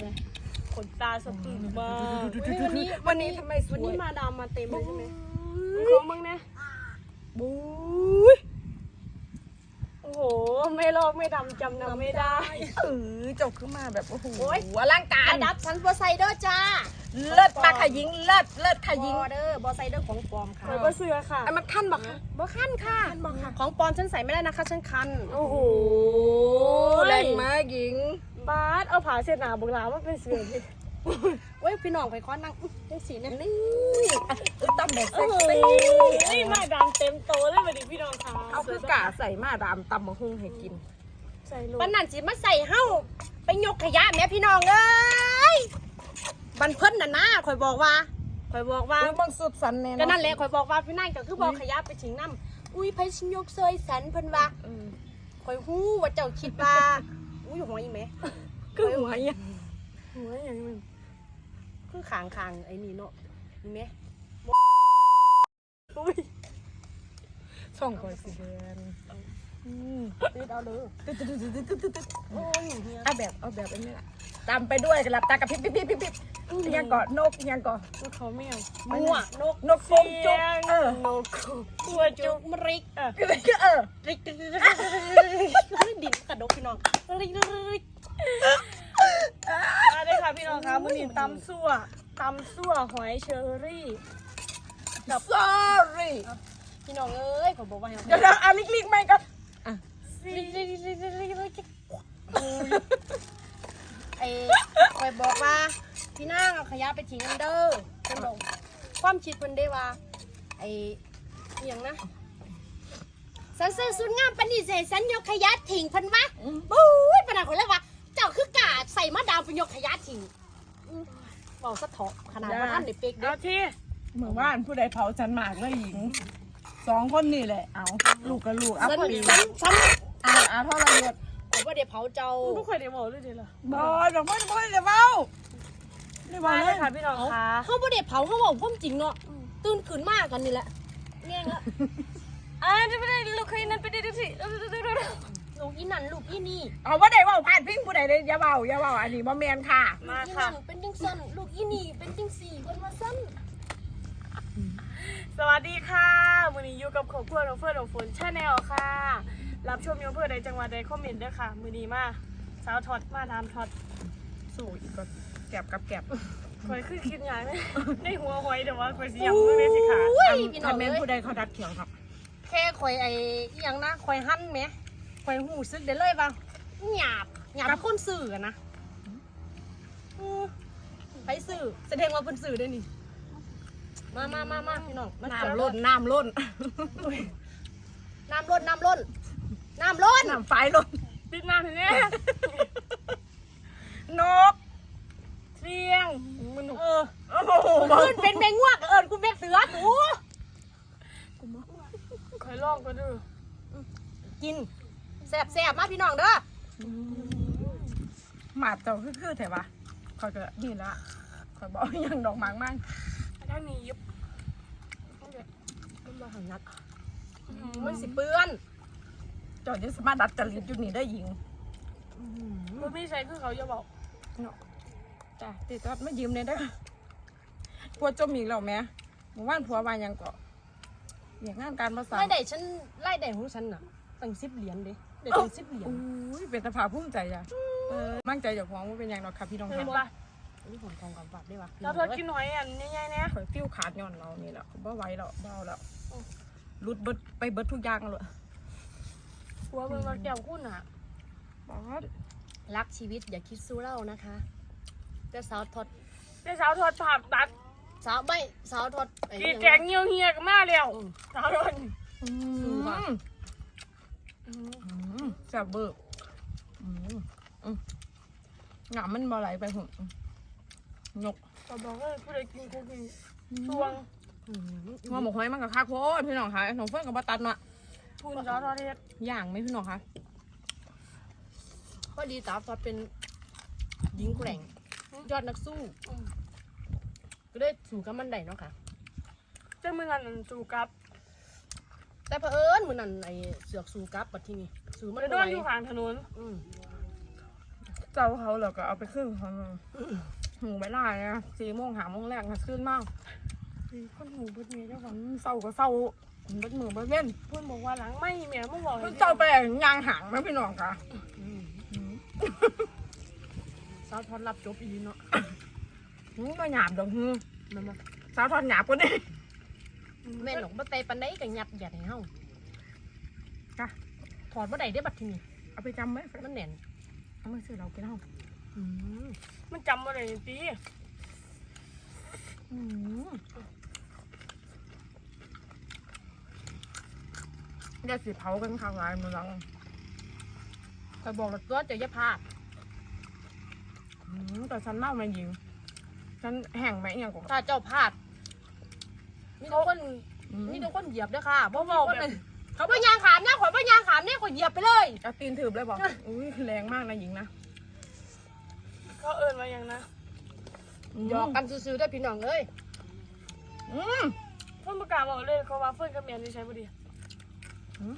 เลยขนตาสะพรึงมากเฮ้ยวันนี้วันนี้ทำไมสวยวันนี้มาดามมาเต็มเลยใช่ไหมอุ๊ยของมึงนะบู๊ยโอ้โห ไม่ลอกไม่ดำจำนำไม่ได้ เออเจ้าขึ้นมาแบบโอ้โหโอ๊ย อลังการระดับซันบัวไซเดอร์จ้าเลิศปากขายิงเลิศเลิศขายิง บอเดอร์บอไซเดอร์ของปลอมค่ะไปก็เสือค่ะไอ้มันขั้นบักคะบอขั้นค่ะ ของปลอมฉันใส่ไม่ได้นะคะฉันคัน โอ้โห แรงมากหญิง บาสเอาผาเสียหนาบุกหลาว่าเป็นเสือพี่เว้ยพี่น้องไปคว้านั่งอื้อจังสีเนี่ยนี่เออตั้มแบบโอ้เซ็กโหซี่นี่มาดามเต็มโตเลยวันนี้พี่น้องค่ะเอาคือกะใส่มาดามตำมะฮุ่งให้กินใส่ลูกปันนั่นสิมาใส่เฮ้าไปยกขยะแม่พี่น้องเอ้ยบันเพิ่นน่ะนะคอยบอกว่าคอยบอกว่าอุ้ยบางสุดสันแน่ก็นั่นแหละคอยบอกว่าพี่นั่นก็คือบอกขยะไปถึงน้ำอุ้ยไผชินยกเซยสันเพิ่นว่าเออคอยฮู้ว่าเจ้าคิดว่า อุ้ยหัวอีแม่ก็หัวยังหัวอย่างนึงคือขางขางๆไอ้นี่เนาะนี่แม่อุ้ยช่องคอยสีแดงอืมติดเอาเลยตึ๊ดตึ๊ดตึ๊ดตึ๊ดตึ๊ดตึ๊ดโอ้ยเฮียเอาแบบเอาแบบอันนี้แหละตามไปด้วยกับหลับตากับพริบพริบพริบพริบ พริบยังก่อนนกยังก่อนลูกเขาแมวมั่วนกนกฟงจุกเออ นกตัวจุจุกกมริกอะเออริกริกริกริกดินกระดกพี่น้องริกริกริกมาเลยค่ะพี่น้องคะมือนี้ตำซั่วตำซั่วหอยเชอรี่กับ sorry พี่น้องเอ้ยขอบอกว่าให้เดี๋ยวเราเอาลิกลิกไม่กันริกริกริกริกริกริกไอ้คอยบอกว่า พี่นางเอาขยะไปทิ้งกันเด้อเพิ่นบอกความคิดเพิ่นได้ว่า ไอ้อหย่างนะสันเสริญสุดงามปานนิเสสันยกขยะทิ้งเพิ่นวะบู๊ยปานนั้นคนเลยว่าเจ้าคือกาใส่มาดามเป็นยกขยะทิ้งอืมบอกสะเถาะขนาดว่าท่านได้เป๊กเด้เอาที่เหมือนว่าผู้ใดเผาฉันหมากเลยหญิงสองคนนี่แหละ เอาลูกกับลูกเอาฉันพอดีฉันฉันเอาเอาเท่าไรหยดผมว่าเดี๋ยวเผาเจ้าทุกคนได้บอกเลยเดี๋ยวล่ะบอลบอกไม่ไม่เดี๋ยวเบ้า ไม่บอมาลเลเลยยค่ะพี่น้องคะเขาบ่ได้เผาเขาบอกความจริงเนาะตื่นขึ้นมากกันนี่แหละแง่งละอ่าจะไม่ได้ลูกใครนั้นไปได้ดูสิลูกอีนั่นลูกอีนี่เอาว่าได้เว่าผ่านพิงผู้ใดเลยอย่าเบาอย่าเบาอันนี้บ่แมนค่ะ มาอีค่ะ นั่นเป็นจังสันลูกอีนี่เป็นจังสี่คนมาสั้นสวัสดีค่ะวันนี้อยู่กับครอบครัวน้องเฟิร์นน้องฝนชาแนลค่ะ รับชมยงเพื่อใดจังหวัดใดคอมเมนต์ด้วยค่ะ มือนี้มาสาวทอดมาทำทอดสู้อีกก็ แก็บกับแก็บคอยคือคิดอย่างนี้ในหัวหอยแต่ว่าคอยสิยำมือเลยสิค่ะอุ้ยพี่น้ถ้าองแมนเอ้ยผู้ใดเขาดัดเขียวครับแค่ข่อยไอ้อีหยังนะข่อยหั่นไหมข่อยหูซึกได้เลยว่าหยาบหยาบคนสื่อกันนะอือไปสื่อแสดงว่าเพิ่นสื่อได้นี่ มามามามาพี่น้องมาจับน้ำล้นน้ำล้นน้ำล้นน้ำล้นน้ำล้นน้ำไฟล้นติดน้ำเห็นไหมนก เสียงมันเออโอ้โหขึ้นเป็นแมงงวกเอิญกูแมกเสือถูคอยลองก็ดูกินแสบแสบมาพี่น้องเด้อหมาเจ้าคือคือแต่ว่าเขาจะนี่ละเขาบอกยังดอกหมากมันถ้ามียุบมันมาหันนัดมันสิเปื้อนจอดจะสามารถดัดจริตอยู่นี่ได้หญิงมันไม่ใช่คือเขาจะบอก จ้ะติดจอดไม่ยืมเลยเด้อพัวจมอีกแล้วแม่หมู่บ้านผัวมายังเกาะอย่างงานการภาษาไล่ได้ฉันไล่ได้ของฉันน่ะตั้งสิบเหรียญเด้ได้ตั้งสิบเหรียญอุ้ยเป็นตาผาพุ่มใจจ้ะเออมั่งใจจากของว่าเป็นอย่างดอกครับพี่น้องเห็นค่ะปะนี่ของกองกำกับได้ปะเราทอดกินหอยอันใหญ่ๆเนี่ยข่อยฟิวขาดย้อนเรานี่แหละผมว่าไหว้แล้วเบาแล้วรุดเบิดไปเบิดทุกอย่างเลยหัวมันมาแก้วคุ้นอะบอสรักชีวิตอย่าคิดสู้เล่านะคะ แต่สาวทอดแต่สาวทอดผักตัดสาวไม่สาวทอดไอ้กีนี่แกงเงียวเฮียกันมาแล้วสาวทอดอืมอืมแซ่บเบิร์อืมอืมงามมันบ่ไหลไปหุ่นยกก็บอกว่าผู้ใดกินกูกินช่วงอืมงอหมกหอยมันกับคักโพดพี่น้องค่ะหนูเฟิ่นกับปตัดมาพูนสาวทอดเฮ็ดย่างไหมพี่น้องคะพอดีสาวทอดเป็นหญิงแกร่ง ยอดนักสู้ก็ได้สู่กับมันได้เนาะค่ะ จังมึงอันสู่กับแต่เผอิญมือนั่นไอเสือกสู่กับปัดที่นี่สู่มันไปนบ่อนไหวอยู่ข้างถนนอืมเจ้าเขาแล้วก็เอาไปครึ่งของหูไปล่าเนี่ยสี่โมงหาโมงแรกนะขึ้นมากมีคนหูเบิดเมียเจ้าของเศร้าก็เศร้าเบัดมือเบัดเว้นเพื่อนบอกว่าหลังไม่เมียมึงบอกให้เจ้าไปยางหางไหมพี่น้องคะสาวทอนรับจบอีเนาะหืมมาหยาบดอกหืมนั่นมาสาวทอดหยาบกว่านี้แม่นหลงบ่เตะปันไดก็ยับยัดให้เฮาจ้ะถอดบ่ได้เด้อบัดทีนี้เอาไปจำไหมมันแน่นเอามาซื้อเรากินเอาอืมมันจำอะไรตีอืมอย่าสิเผากันข้างไรมือเราคอยบอกแล้วตัวเจะอย่าพลาด อืมแต่ฉันเล่ามายิง ฉันแห้งไหมอหย่างกว่าถ้าเจ้าพลาดมีทุกคนอืมมีทุกคนเหยียบเด้อค่ะบ่เว้าแบบเขาบ่ยางขามนะข่อยบ่ยางขามเนี่ยข่อยเหยียบไปเลย เอาตีนถืบเลยบอกอุ้ยแรงมากนะหญิงนะเขาเอิญมาอย่างนะหยอกกันซื่อๆเด้อพี่น้องเอ้ยอืมเพื่อนประกาศบอกเลยเขาว่าเพื่อนกับเมียนี่ใช้พอดีหืม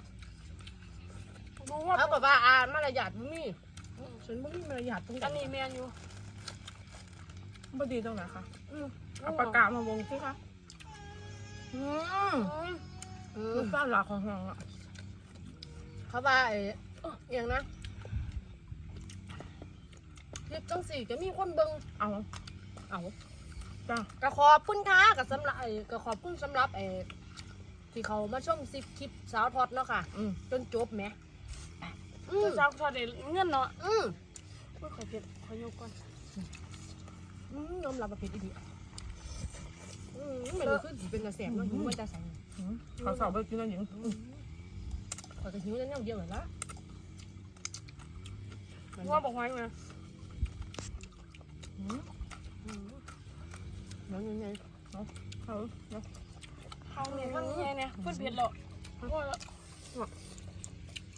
รู้ว่าเขาบอกว่าอ่านมารยาทบ่มี ฉันบ่มีมารยาทตรงอักันนนี้เมียอยู่บดีตรงไหนคะอืมเอาปากกามาวงสิคะอืมอืมอืมลูกสาวหลักของห้องอะเขาว่าไอ้เอ้ออหย่างนะคลิปจังสี่ก็มีคนเบิ่ง เอา เอาจ้าก็ขอบคุณค่ะกับสำหรับไอ้ก็ขอบคุณสำหรับไอ้ที่เขามาชมสิคลิปสาวทอดเนาะค่ะ อืมจนจบแหม อืมเจ้าสาวทอดเดเงินเนาะอืมเพื่อขอเก็บขอยกก่อนอืมยอมรับว่าผิดอีกอืมมันคือสิเป็นกระแสเนาะหิวไว้จะใส่อืมเขาสอบไปกินแล้วหญิงอืมข่อยก็หิวแล้วเนี่ยเดียวเลยละมันว่าบอกไว้มาอืมอืมแล้วยังไงเอาเอาเขาเนี่ยข้างนี้เนี่ยเพื่อนเผ็ดหรอกว่าแล้ว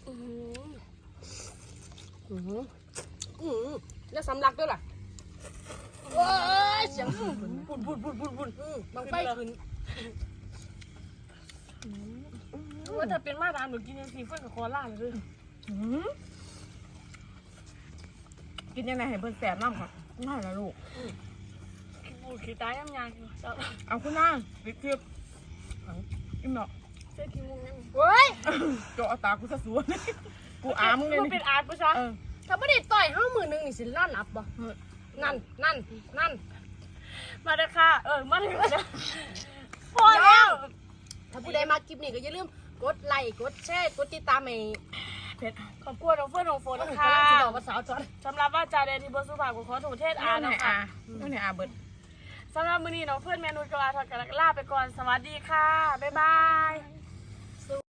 อืม อือหืออือหือแล้วสำลักด้วยล่ะว้ายเสียงสูงบุญบุญบุญบุญบุญอืมบางไฟขึ้นว่าถ้าเป็นมาตรฐานหนูกินยังสีเพื่อนกับคอล่าเลยอืมกินยังไงให้เพิ่นแสบน้ำค่ะน่าละลูกโอ้ขี้ตายยำยางเอาคุณน้าปิดคลิปเอาอิ่มเนาะเส้นขี้มุงยังเว้ย โจาเอาตากูสะสวนกูอามึงเลยมันนี่เป็นอาร์ตปะจ๊ะเออถ้าไม่ได้ต่อยห้ามือหนึ่งนี่สิล้านอับบ่เออนั่นนั่นนั่นมาเลยค่ะ เออ มาเลยค่ะพอแล้วถ้าผู้ใดมาคลิปนี้ก็อย่าลืมกดไลค์กดแชร์กดติดตามให้เผ็ดขอบคุณน้องเพื่อนน้องฝนกำลังค่ะ สิบอกว่าสาวจอนสำหรับว่าจาเดนที่บนสุภาพของขอถูกเทศอาอาร์ไหนนะอาคะไม่ไหนอาเบิดสำหรับมื้อนี้น้องเพื่อนเมนูกับอาทอดกันลาไปก่อน สวัสดีค่ะ บ๊ายบาย